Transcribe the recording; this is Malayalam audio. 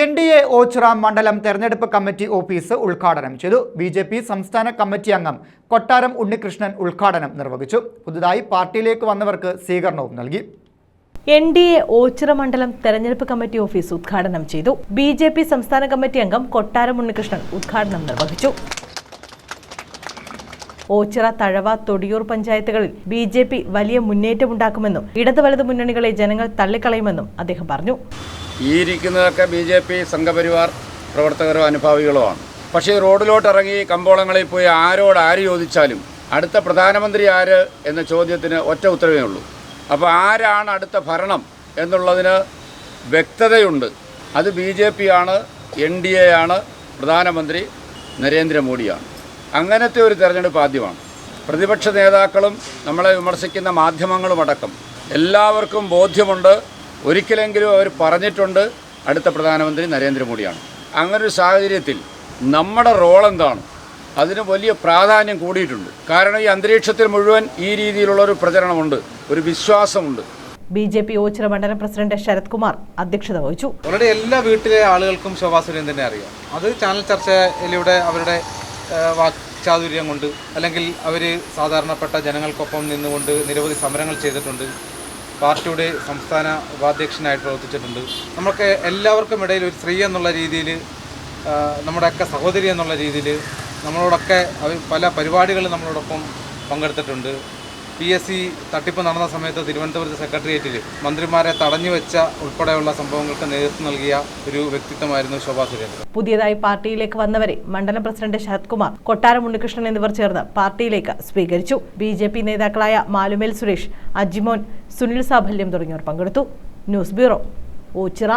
എൻ ഡി എ ഓച്ചിറ മണ്ഡലം തെരഞ്ഞെടുപ്പ് കമ്മിറ്റി ഓഫീസ് ഉദ്ഘാടനം ചെയ്തു. ബി ജെ പി സംസ്ഥാന കമ്മിറ്റി അംഗം കൊട്ടാരം ഉണ്ണികൃഷ്ണൻ ഉദ്ഘാടനം നിർവഹിച്ചു. പുതുതായി പാർട്ടിയിലേക്ക് വന്നവർക്ക് സ്വീകരണവും നൽകി. എൻ ഡി എ ഓച്ചിറ മണ്ഡലം തെരഞ്ഞെടുപ്പ് കമ്മിറ്റി ഓഫീസ് ഉദ്ഘാടനം ചെയ്തു. ബി ജെ പി സംസ്ഥാന കമ്മിറ്റി അംഗം കൊട്ടാരം ഉണ്ണികൃഷ്ണൻ ഉദ്ഘാടനം നിർവഹിച്ചു. ഓച്ചിറ തഴവ തൊടിയൂർ പഞ്ചായത്തുകളിൽ ബി ജെ പി വലിയ മുന്നേറ്റമുണ്ടാക്കുമെന്നും ഇടതു വലതു മുന്നണികളെ ജനങ്ങൾ തള്ളിക്കളയുമെന്നും അദ്ദേഹം പറഞ്ഞു. ഈ ഇരിക്കുന്നതൊക്കെ ബി ജെ പി സംഘപരിവാർ പ്രവർത്തകരോ അനുഭാവികളോ ആണ്. പക്ഷേ റോഡിലോട്ട് ഇറങ്ങി കമ്പോളങ്ങളിൽ പോയി ആരോട് ആര് ചോദിച്ചാലും അടുത്ത പ്രധാനമന്ത്രി ആര് എന്ന ചോദ്യത്തിന് ഒറ്റ ഉത്തരവേ ഉള്ളൂ. അപ്പോൾ ആരാണ് അടുത്ത ഭരണം എന്നുള്ളതിന് വ്യക്തതയുണ്ട്. അത് ബി ജെ പി ആണ് എൻ ഡി എ ആണ് പ്രധാനമന്ത്രി നരേന്ദ്രമോദിയാണ്. അങ്ങനത്തെ ഒരു തെരഞ്ഞെടുപ്പ് ആദ്യമാണ്. പ്രതിപക്ഷ നേതാക്കളും നമ്മളെ വിമർശിക്കുന്ന മാധ്യമങ്ങളുമടക്കം എല്ലാവർക്കും ബോധ്യമുണ്ട്. ഒരിക്കലെങ്കിലും അവർ പറഞ്ഞിട്ടുണ്ട് അടുത്ത പ്രധാനമന്ത്രി നരേന്ദ്രമോദിയാണ്. അങ്ങനൊരു സാഹചര്യത്തിൽ നമ്മുടെ റോൾ എന്താണ്? അതിന് വലിയ പ്രാധാന്യം കൂടിയിട്ടുണ്ട്. കാരണം ഈ അന്തരീക്ഷത്തിൽ മുഴുവൻ ഈ രീതിയിലുള്ള ഒരു പ്രചരണമുണ്ട് ഒരു വിശ്വാസമുണ്ട്. ബി ജെ പി ഓച്ചിറ മണ്ഡലം പ്രസിഡന്റ് ശരത് കുമാർ അധ്യക്ഷത വഹിച്ചു. ഓൾറെഡി എല്ലാ വീട്ടിലെ ആളുകൾക്കും ശോഭാ സുരേന്ദ്രനെ അറിയാം. അത് ചാനൽ ചർച്ചയിലൂടെ അവരുടെ വാക്ചാതുര്യം കൊണ്ട് അല്ലെങ്കിൽ അവർ സാധാരണപ്പെട്ട ജനങ്ങൾക്കൊപ്പം നിന്നുകൊണ്ട് നിരവധി സമരങ്ങൾ ചെയ്തിട്ടുണ്ട്. പാർട്ടിയുടെ സംസ്ഥാന ഉപാധ്യക്ഷനായിട്ട് പ്രവർത്തിച്ചിട്ടുണ്ട്. നമുക്ക് എല്ലാവർക്കും ഇടയിൽ ഒരു സ്ത്രീ എന്നുള്ള രീതിയിൽ നമ്മുടെയൊക്കെ സഹോദരി എന്നുള്ള രീതിയിൽ നമ്മളോടൊക്കെ പല പരിപാടികളും നമ്മളോടൊപ്പം പങ്കെടുത്തിട്ടുണ്ട്. പി എസ് സി തട്ടിപ്പ് നടന്ന സമയത്ത് തിരുവനന്തപുരത്ത് സെക്രട്ടേറിയറ്റിൽ മന്ത്രിമാരെ തടഞ്ഞു വെച്ച ഉൾപ്പെടെയുള്ള സംഭവങ്ങൾക്ക് നേതൃത്വം നൽകിയ ഒരു വ്യക്തിത്വമായിരുന്നു ശോഭാ സുരേന്ദ്രൻ. പുതിയതായി പാർട്ടിയിലേക്ക് വന്നവരെ മണ്ഡലം പ്രസിഡന്റ് ശരത് കുമാർ കൊട്ടാരം ഉണ്ണികൃഷ്ണൻ എന്നിവർ ചേർന്ന് പാർട്ടിയിലേക്ക് സ്വീകരിച്ചു. ബി ജെ പി നേതാക്കളായ മാലുമേൽ സുരേഷ് അജിമോൻ സുനിൽ സാഫല്യം തുടങ്ങിയവർ പങ്കെടുത്തു. News bureau Ochira.